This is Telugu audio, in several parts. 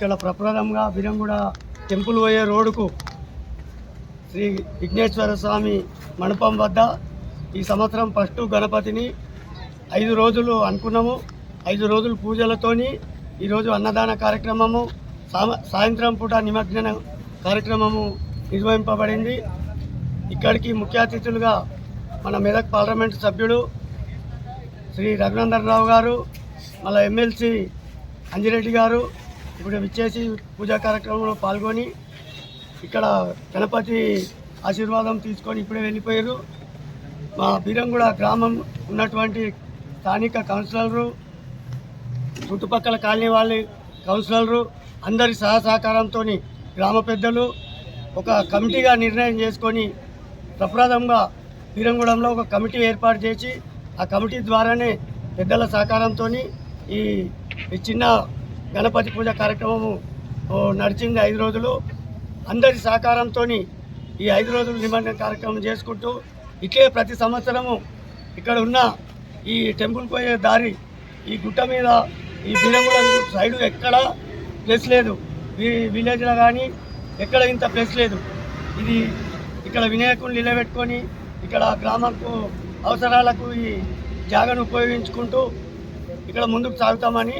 ఇక్కడ ప్రప్రదంగా బిరంగూడ టెంపుల్ పోయే రోడ్డుకు శ్రీ విఘ్నేశ్వర స్వామి మండపం వద్ద ఈ సంవత్సరం ఫస్ట్ గణపతిని ఐదు రోజులు అనుకున్నాము. ఐదు రోజులు పూజలతోని ఈరోజు అన్నదాన కార్యక్రమము సాయంత్రం పూట నిమజ్జన కార్యక్రమము నిర్వహింపబడింది. ఇక్కడికి ముఖ్య అతిథులుగా మన మెదక్ పార్లమెంట్ సభ్యుడు శ్రీ రఘునందన్ రావు గారు మళ్ళీ ఎమ్మెల్సీ అంజిరెడ్డి గారు ఇప్పుడు విచ్చేసి పూజా కార్యక్రమంలో పాల్గొని ఇక్కడ గణపతి ఆశీర్వాదం తీసుకొని ఇప్పుడే వెళ్ళిపోయారు. మా బీరంగూడ గ్రామం ఉన్నటువంటి స్థానిక కౌన్సిలర్లు చుట్టుపక్కల కాలనీ వాళ్ళ కౌన్సిలర్లు అందరి సహసహకారంతో గ్రామ పెద్దలు ఒక కమిటీగా నిర్ణయం చేసుకొని ప్రప్రదంగా బీరంగూడెంలో ఒక కమిటీ ఏర్పాటు చేసి ఆ కమిటీ ద్వారానే పెద్దల సహకారంతో ఈ చిన్న గణపతి పూజ కార్యక్రమము నడిచింది ఐదు రోజులు. అందరి సహకారంతో ఈ ఐదు రోజులు నిమజ్జన కార్యక్రమం చేసుకుంటూ ఇట్లే ప్రతి సంవత్సరము ఇక్కడ ఉన్న ఈ టెంపుల్ పోయే దారి ఈ గుట్ట మీద ఈ బీరంగూడెం సైడు ఎక్కడ ప్లేస్ లేదు. ఈ విలేజ్లో కానీ ఎక్కడ ఇంత ప్లేస్ లేదు. ఇది ఇక్కడ వినాయకుని నిలబెట్టుకొని ఇక్కడ గ్రామంకు అవసరాలకు ఈ జాగను ఉపయోగించుకుంటూ ఇక్కడ ముందుకు సాగుతామని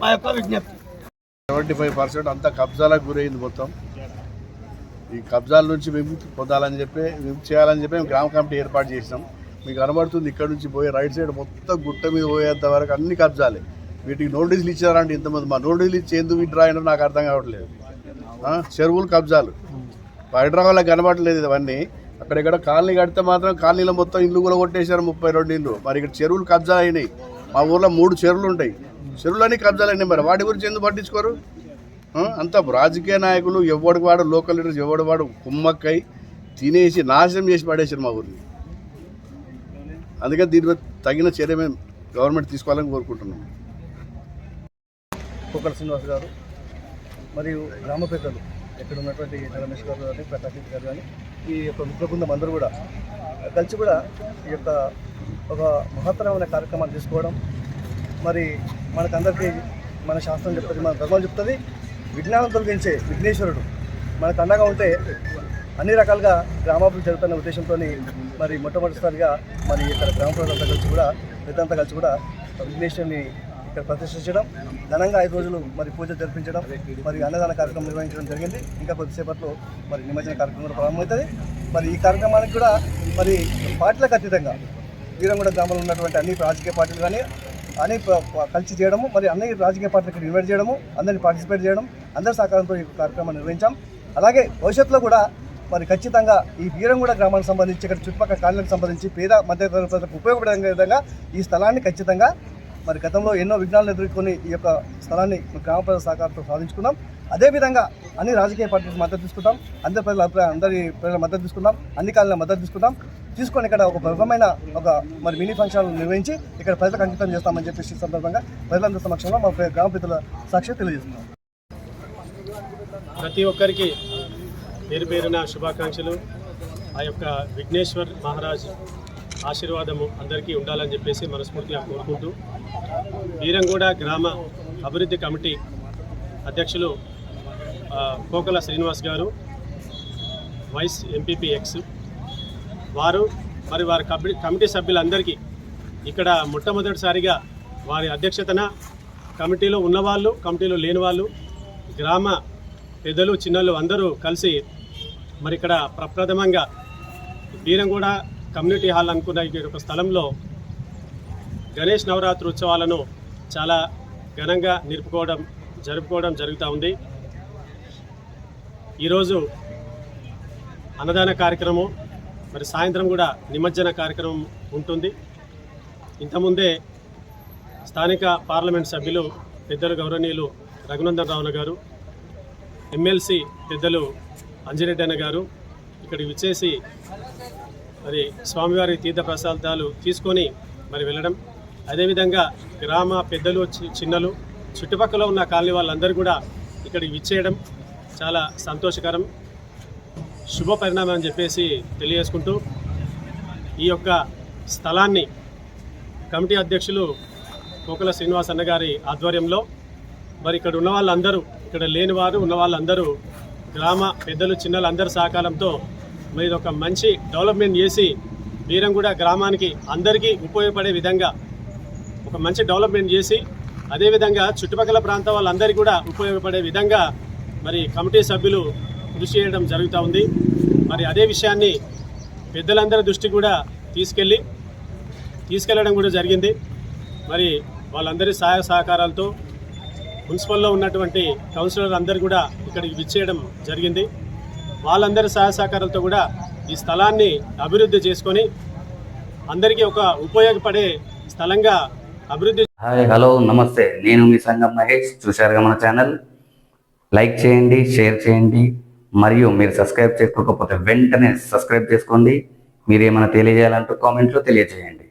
మా యొక్క విజ్ఞప్తి. సెవెంటీ ఫైవ్ పర్సెంట్ అంతా కబ్జాలకు గురైంది మొత్తం. ఈ కబ్జాల నుంచి విముక్తి పొందాలని చెప్పి విముక్తి చేయాలని చెప్పి మేము గ్రామ కమిటీ ఏర్పాటు చేసినాం. మీకు కనబడుతుంది ఇక్కడ నుంచి పోయి రైట్ సైడ్ మొత్తం గుట్ట మీద పోయేంత వరకు అన్ని కబ్జాలే. వీటికి నోటీసులు ఇచ్చారంటే ఇంతమంది. మా నోటీసులు ఇచ్చి ఎందుకు విడ్రా అయినా నాకు అర్థం కావట్లేదు. చెరువులు కబ్జాలు. హైదరాబాద్లో కనబడలేదు ఇవన్నీ. అక్కడెక్కడ కాలనీ కడితే మాత్రం కాలనీలో మొత్తం ఇల్లు కూడా కొట్టేశారు ముప్పై రెండు ఇల్లు. మరి ఇక్కడ చెరువులు కబ్జా అయినాయి. మా ఊర్లో మూడు చెరువులు ఉంటాయి. చెరువులన్నీ కబ్జాలండి మరి వాటి గురించి ఎందుకు పట్టించుకోరు? అంతా రాజకీయ నాయకులు ఎవడికి వాడు లోకల్ లీడర్స్ ఎవడి వాడు కుమ్మక్కై తినేసి నాశనం చేసి పడేసారు మా ఊరిని. అందుకని దీని తగిన చర్య మేము గవర్నమెంట్ తీసుకోవాలని కోరుకుంటున్నాం. కుక్కల శ్రీనివాస్ గారు మరియు గ్రామ పెద్దలు ఇక్కడ ఉన్నటువంటి రమేష్ గారు కానీ ప్రకాష్ గారు కానీ ఈ యొక్క మిత్ర బృందం అందరూ కూడా కలిసి కూడా ఈ యొక్క ఒక మహత్తరమైన కార్యక్రమాలు తీసుకోవడం మరి మనకందరికీ మన శాస్త్రం చెప్తుంది మన ధర్మం చెప్తుంది. విజ్ఞానం తొలగించే విఘ్నేశ్వరుడు. మనకు అండగా ఉంటే అన్ని రకాలుగా గ్రామాభివృద్ధి జరుగుతున్న ఉద్దేశంతో మరి మొట్టమొదటిసారిగా మరి ఇక్కడ గ్రామ ప్రజలంతా కలిసి కూడా పెద్దంతా కలిసి కూడా విఘ్నేశ్వరుని ఇక్కడ ప్రతిష్ఠించడం ఘనంగా ఐదు రోజులు మరి పూజ జరిపించడం మరి అన్నదాన కార్యక్రమం నిర్వహించడం జరిగింది. ఇంకా కొద్దిసేపట్లో మరి నిమజ్జన కార్యక్రమం కూడా ప్రారంభమవుతుంది. మరి ఈ కార్యక్రమానికి కూడా మరి పార్టీలకు అతీతంగా వీరంగూడ గ్రామంలో ఉన్నటువంటి అన్ని రాజకీయ పార్టీలు కానీ అని ప- కలిసి చేయడము మరి అన్ని రాజకీయ పార్టీలకు ఇన్వైట్ చేయడము అందరిని పార్టిసిపేట్ చేయడం అందరి సహకారంతో ఈ కార్యక్రమాన్ని నిర్వహించాం. అలాగే భవిష్యత్తులో కూడా మరి ఖచ్చితంగా ఈ వీరంగూడ గ్రామానికి సంబంధించి ఇక్కడ చుట్టుపక్కల కాలనీలకు సంబంధించి పేద మధ్యతరగతి ప్రజలకు ఉపయోగపడే విధంగా ఈ స్థలాన్ని ఖచ్చితంగా మరి గతంలో ఎన్నో విఘ్నాలను ఎదుర్కొని ఈ యొక్క స్థలాన్ని గ్రామ ప్రజల సహకారంతో సాధించుకున్నాం. అదేవిధంగా అన్ని రాజకీయ పార్టీలకు మద్దతు తీసుకుంటాం. అందరి ప్రజల అభిప్రాయం అందరి ప్రజల మద్దతు తీసుకుంటాం. అన్ని కాలంలో మద్దతు తీసుకుంటాం. తీసుకొని ఇక్కడ ఒక భవ్యమైన ఒక మరి మినీ ఫంక్షన్ నిర్వహించి ఇక్కడ ప్రజలకు అంకితం చేస్తామని చెప్పేసి ఈ సందర్భంగా ప్రజలందరి సమక్షంలో మా గ్రామ పెద్దల సాక్షి తెలియజేస్తున్నాం. ప్రతి ఒక్కరికి పేరు పేరున శుభాకాంక్షలు. ఆ యొక్క విఘ్నేశ్వర్ మహారాజ్ ఆశీర్వాదము అందరికీ ఉండాలని చెప్పేసి మనస్ఫూర్తిగా కోరుకుంటూ. వీరంగూడ గ్రామ అభివృద్ధి కమిటీ అధ్యక్షులు కోకల శ్రీనివాస్ గారు వైస్ ఎంపీపీ ఎక్స్ వారు మరి వారి కమిటీ కమిటీ సభ్యులందరికీ ఇక్కడ మొట్టమొదటిసారిగా వారి అధ్యక్షతన కమిటీలో ఉన్నవాళ్ళు కమిటీలో లేని వాళ్ళు గ్రామ పెద్దలు చిన్నలు అందరూ కలిసి మరి ఇక్కడ ప్రప్రథమంగా బీరంగూడ కమ్యూనిటీ హాల్ అనుకున్న ఒక స్థలంలో గణేష్ నవరాత్రి ఉత్సవాలను చాలా ఘనంగా నిలుపుకోవడం జరుపుకోవడం జరుగుతూ ఉంది. ఈరోజు అన్నదాన కార్యక్రమం మరి సాయంత్రం కూడా నిమజ్జన కార్యక్రమం ఉంటుంది. ఇంతకుముందే స్థానిక పార్లమెంట్ సభ్యులు పెద్దలు గౌరవనీయులు రఘునందన్ రావున గారు ఎమ్మెల్సీ పెద్దలు అంజిరెడ్డి అన్న గారు ఇక్కడికి విచ్చేసి మరి స్వామివారి తీర్థ ప్రసాదాలు తీసుకొని మరి వెళ్ళడం. అదేవిధంగా గ్రామ పెద్దలు చి- చిన్నలు చుట్టుపక్కల ఉన్న కాలనీ వాళ్ళందరూ కూడా ఇక్కడికి విచ్చేయడం. చాలా సంతోషకరం. శుభ పరిణామం అని చెప్పేసి తెలియజేసుకుంటూ ఈ యొక్క స్థలాన్ని కమిటీ అధ్యక్షులు కోకల శ్రీనివాస్ అన్న గారి ఆధ్వర్యంలో మరి ఇక్కడ ఉన్న వాళ్ళందరూ ఇక్కడ లేని వారు ఉన్న వాళ్ళందరూ గ్రామ పెద్దలు చిన్నలు అందరి సహకారంతో మరి ఒక మంచి డెవలప్మెంట్ చేసి వీరంగూడ గ్రామానికి అందరికీ ఉపయోగపడే విధంగా ఒక మంచి డెవలప్మెంట్ చేసి అదేవిధంగా చుట్టుపక్కల ప్రాంత వాళ్ళందరికీ కూడా ఉపయోగపడే విధంగా మరి కమిటీ సభ్యులు కృషి చేయడం జరుగుతూ ఉంది. మరి అదే విషయాన్ని పెద్దలందరి దృష్టి కూడా తీసుకెళ్ళి తీసుకెళ్ళడం కూడా జరిగింది. మరి వాళ్ళందరి సహాయ సహకారాలతో మున్సిపల్లో ఉన్నటువంటి కౌన్సిలర్ అందరు కూడా ఇక్కడికి విచ్చేయడం జరిగింది. వాళ్ళందరి సహాయ సహకారాలతో కూడా ఈ స్థలాన్ని అభివృద్ధి చేసుకొని అందరికీ ఒక ఉపయోగపడే స్థలంగా అభివృద్ధి హాయ్ హలో నమస్తే. నేను మీ సంగం మహేష్ చూశారుగా మన ఛానల్. లైక్ చేయండి షేర్ చేయండి. మరియు మీరు సబ్స్క్రైబ్ చేసుకోకపోతే వెంటనే సబ్స్క్రైబ్ చేసుకోండి. మీరు ఏమైనా తెలియజేయాలంటూ కామెంట్లో తెలియజేయండి.